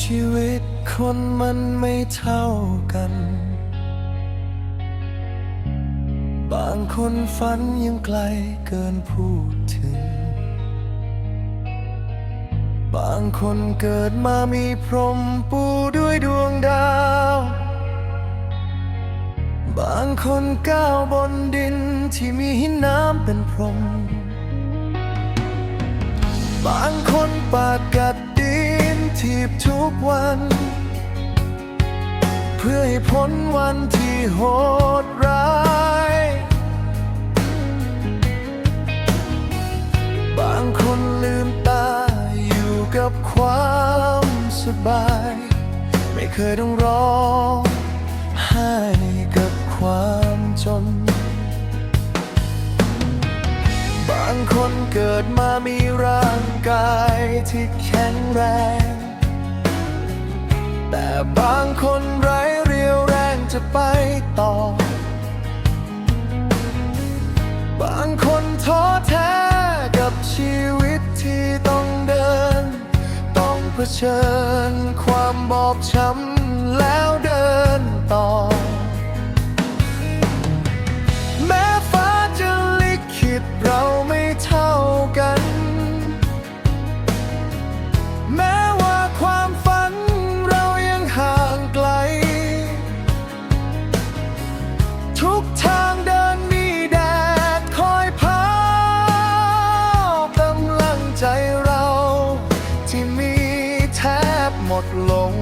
ชีวิตคนมันไม่เท่ากัน บางคนฝันยังไกลเกินพูดถึง บางคนเกิดมามีพรหมปูด้วยดวงดาว บางคนก้าวบนดินที่มีหินน้ำเป็นพรม บางคนปากกัด ทีบทุกวัน เพื่อให้พ้นวันที่โหดร้าย บางคนลืมตาอยู่กับความสบาย ไม่เคยต้องร้องไห้กับความจน บางคนเกิดมามีร่างกายที่แข็งแรง บางคนไร้เรียวแรงจะไปต่อ บางคนท้อแท้กับชีวิตที่ต้องเดิน ต้องเผชิญความบอบช้ำแล้ว ทุกทางเดินมีแดดคอยเผากำลังใจเรา ที่มีแทบหมดลง